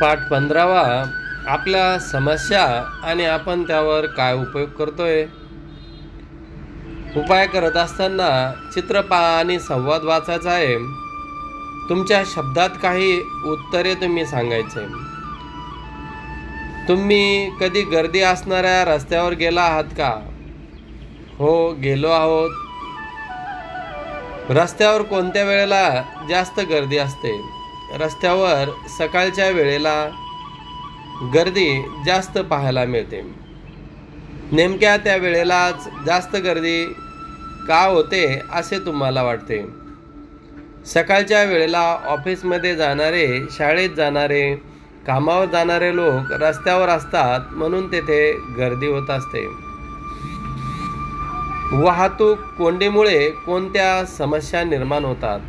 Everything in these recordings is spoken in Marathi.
पाठ पंधरावा. आपल्या समस्या आणि आपण त्यावर काय उपयोग करतोय? उपाय करत असताना चित्र पहा आणि संवाद वाचायचा आहे. तुमच्या शब्दात काही उत्तरे तुम्ही सांगायचे. तुम्ही कधी गर्दी असणाऱ्या रस्त्यावर गेला आहात का? हो गेलो आहोत. रस्त्यावर कोणत्या वेळेला जास्त गर्दी असते? रस्त्यावर सकाळच्या वेळेला गर्दी जास्त पाहायला मिळते. नेमक्या त्या वेळेलाच जास्त गर्दी का होते असे तुम्हाला वाटते? सकाळच्या वेळेला ऑफिसमध्ये जाणारे शाळेत जाणारे कामावर जाणारे लोक रस्त्यावर असतात म्हणून तेथे गर्दी होत असते. वाहतूक कोंडीमुळे कोणत्या समस्या निर्माण होतात?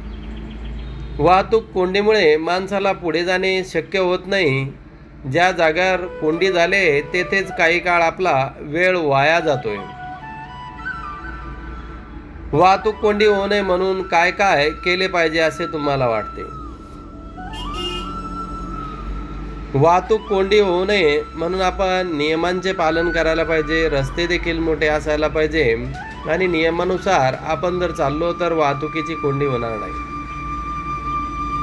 वाहतूक कोंडीमुळे माणसाला पुढे जाणे शक्य होत नाही. ज्या जागावर कोंडी झाले तेथेच काही काळ आपला वेळ वाया जातोय. वाहतूक कोंडी होऊ नये म्हणून काय काय केले पाहिजे असे तुम्हाला वाटते? वाहतूक कोंडी होऊ नये म्हणून आपण नियमांचे पालन करायला पाहिजे रस्ते देखील मोठे असायला पाहिजे आणि नियमानुसार आपण जर चाललो तर वाहतुकीची कोंडी होणार नाही.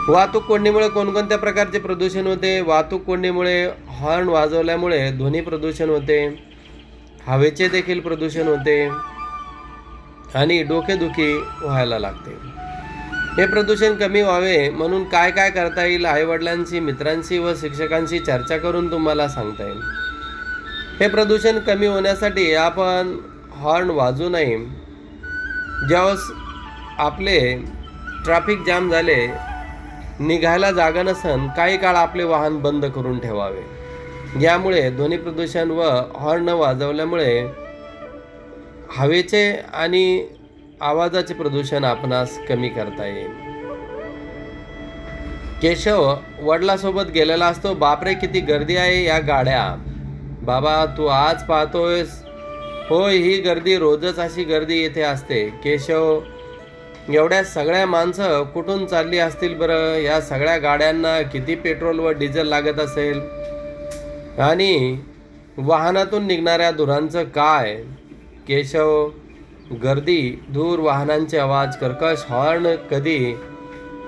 वाहतूक कोंडीमुळे कोणकोणत्या प्रकारचे प्रदूषण होते? वाहतूक कोंडीमुळे हॉर्न वाजवल्यामुळे ध्वनी प्रदूषण होते. हवेचे देखील प्रदूषण होते. आणि डोकेदुखी व्हायला लागते. हे प्रदूषण कमी व्हावे म्हणून काय काय करता येईल आईवडिलांशी मित्रांशी व शिक्षकांशी चर्चा करून तुम्हाला सांगता येईल. हे प्रदूषण कमी होण्यासाठी आपण हॉर्न वाजू नये. ज्यावेळेस आपले ट्रॅफिक जाम झाले निघायला जागा नसन काही काळ आपले वाहन बंद करून ठेवावे. यामुळे ध्वनी प्रदूषण व हॉर्न वाजवल्यामुळे हवेचे आणि आवाजाचे प्रदूषण आपणास कमी करता येईल. केशव वडिलासोबत गेलेला असतो. बापरे किती गर्दी आहे या गाड्या. बाबा तू आज पाहतोयस. होय ही गर्दी रोजच अशी गर्दी येथे असते. केशव एवढ्या सगळ्या माणसं कुठून चालली असतील बरं? या सगळ्या गाड्यांना किती पेट्रोल व डिझेल लागत असेल? आणि वाहनातून निघणाऱ्या धुरांचं काय? केशव गर्दी धूर वाहनांचे आवाज कर्कश हॉर्न कधी?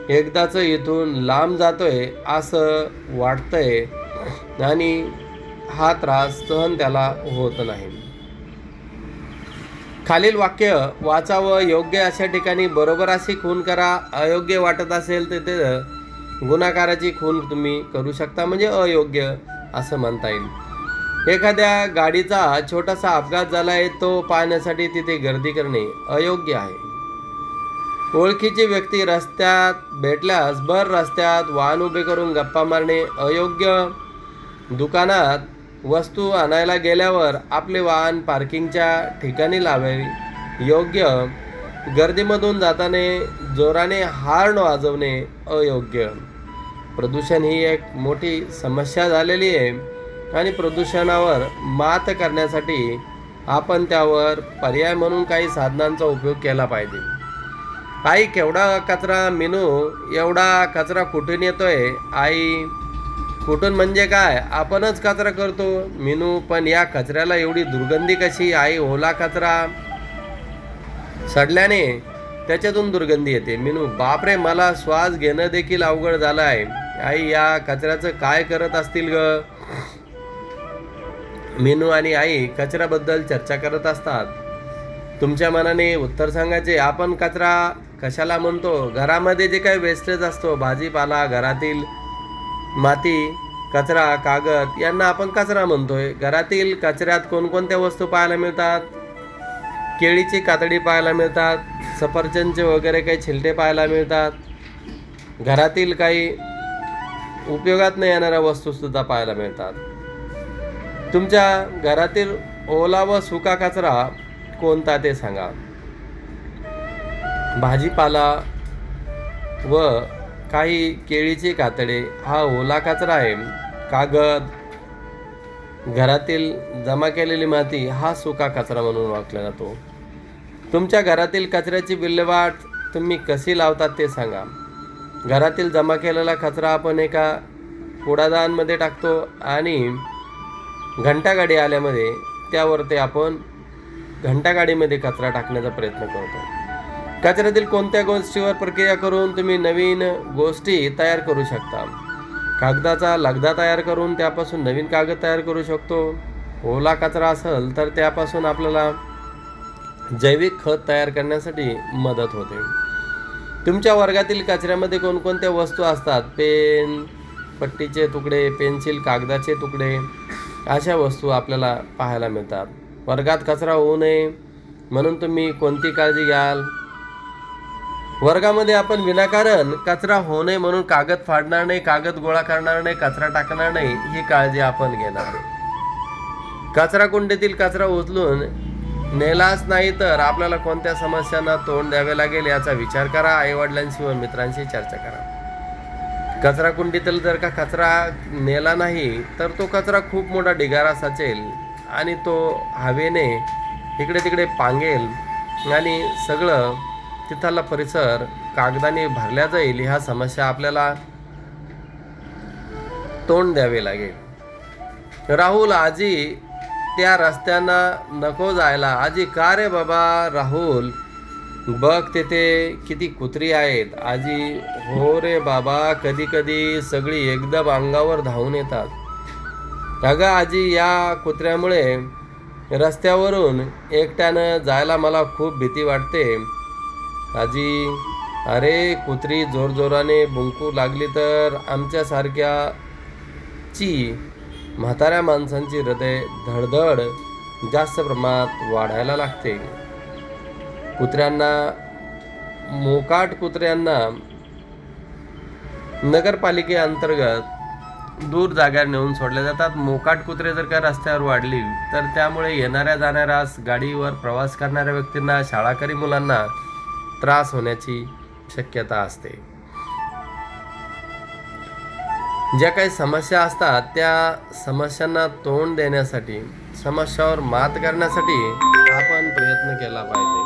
एकदाच इथून लांब जातोय असं वाटतंय. आणि हा त्रास सहन त्याला होत नाही. खालील वाक्य वाचावं योग्य अशा ठिकाणी बरोबर अशी खून करा अयोग्य वाटत असेल तर ते गुन्हाकाराची खून तुम्ही करू शकता म्हणजे अयोग्य असं म्हणता येईल. एखाद्या गाडीचा छोटासा अपघात झाला आहे तो पाहण्यासाठी तिथे गर्दी करणे अयोग्य आहे. ओळखीची व्यक्ती रस्त्यात भेटल्यास भर रस्त्यात वाहन उभे करून गप्पा मारणे अयोग्य. दुकानात वस्तू आणायला गेल्यावर आपले वाहन पार्किंगच्या ठिकाणी लावावे. योग्य गर्दीमधून जाताना जोराने हार्न वाजवणे अयोग्य. प्रदूषण ही एक मोठी समस्या झालेली आहे आणि प्रदूषणावर मात करण्यासाठी आपण त्यावर पर्याय म्हणून काही साधनांचा उपयोग केला पाहिजे. आई केवढा कचरा मिनू? एवढा कचरा कुठून येतोय? आई कुठून म्हणजे काय? आपणच कचरा करतो. मिनू पण या कचऱ्याला एवढी दुर्गंधी कशी? आई ओला कचरा. सडल्याने त्याच्यातून दुर्गंधी येते. मिनू बापरे मला श्वास घेणं देखील अवघड झालं आहे आई या कचऱ्याचं काय करत असतील ग? मिनू आणि आई कचऱ्याबद्दल चर्चा करत असतात. तुमच्या मनाने उत्तर सांगायचे आपण कचरा कशाला म्हणतो? घरामध्ये जे काही वेस्टेज असतो भाजीपाला घरातील माती कचरा कागद यांना आपण कचरा म्हणतोय. घरातील कचऱ्यात कोणकोणत्या वस्तू पाहायला मिळतात? केळीची कातडी पाहायला मिळतात. सफरचंदचे वगैरे काही छिलटे पाहायला मिळतात. घरातील काही उपयोगात न येणाऱ्या वस्तूसुद्धा पाहायला मिळतात. तुमच्या घरातील ओला व सुका कचरा कोणता ते सांगा. भाजीपाला व काही केळीचे कातडे हा ओला कचरा आहे. कागद. घरातील जमा केलेली माती हा सुका कचरा म्हणून ओळखला जातो. तुमच्या घरातील कचऱ्याची विल्हेवाट तुम्ही कशी लावतात ते सांगा. घरातील जमा केलेला कचरा आपण एका कुडादानमध्ये टाकतो आणि घंटागाडी आल्यामध्ये त्यावर ते आपण घंटागाडीमध्ये कचरा टाकण्याचा प्रयत्न करतो. कचऱ्यातील कोणत्या गोष्टीवर प्रक्रिया करून तुम्ही नवीन गोष्टी तयार करू शकता? कागदाचा लगदा तयार करून त्यापासून नवीन कागद तयार करू शकतो. ओला कचरा असेल तर त्यापासून आपल्याला जैविक खत तयार करण्यासाठी मदत होते. तुमच्या वर्गातील कचऱ्यामध्ये कोणकोणत्या वस्तू असतात? पेन पट्टीचे तुकडे पेन्सिल कागदाचे तुकडे अशा वस्तू आपल्याला पाहायला मिळतात. वर्गात कचरा होऊ नये म्हणून तुम्ही कोणती काळजी घ्याल? वर्गामध्ये आपण विनाकारण कचरा होऊ नये म्हणून कागद फाडणार नाही कागद गोळा करणार नाही कचरा टाकणार नाही ही काळजी आपण घेणार. कचरा कुंडीतील कचरा उचलून नेलाच नाही तर आपल्याला कोणत्या समस्यांना तोंड द्यावे लागेल याचा विचार करा. आईवडिलांशी व मित्रांशी चर्चा करा. कचरा कुंडीतील जर का कचरा नेला नाही तर तो कचरा खूप मोठा ढिगारा साचेल आणि तो हवेने इकडे तिकडे पांगेल आणि सगळं तिथला परिसर कागदाने भरल्या जाईल ह्या समस्या आपल्याला तोंड द्यावे लागेल. राहुल आजी त्या रस्त्यांना नको जायला. आजी का रे बाबा राहुल? बघ तिथे किती कुत्री आहेत. आजी हो रे बाबा कधी कधी सगळी एकदम अंगावर धावून येतात. अगं आजी या कुत्र्यामुळे रस्त्यावरून एकट्यानं जायला मला खूप भीती वाटते. आजी अरे कुत्री जोरजोराने बुंकू लागली तर आमच्यासारख्या ची म्हाताऱ्या माणसांची हृदय धडधड जास्त प्रमाणात वाढायला लागते. कुत्र्यांना मोकाट कुत्र्यांना नगरपालिकेअंतर्गत दूर जाग्यावर नेऊन सोडले जातात. मोकाट कुत्रे जर का रस्त्यावर वाढली तर त्यामुळे येणाऱ्या जाणाऱ्यास गाडीवर प्रवास करणाऱ्या व्यक्तींना शाळाकरी मुलांना त्रास होण्याची शक्यता असते. ज्या काही समस्या असतात त्या समस्यांना तोंड देण्यासाठी समस्यावर मात करण्यासाठी आपण प्रयत्न केला पाहिजे.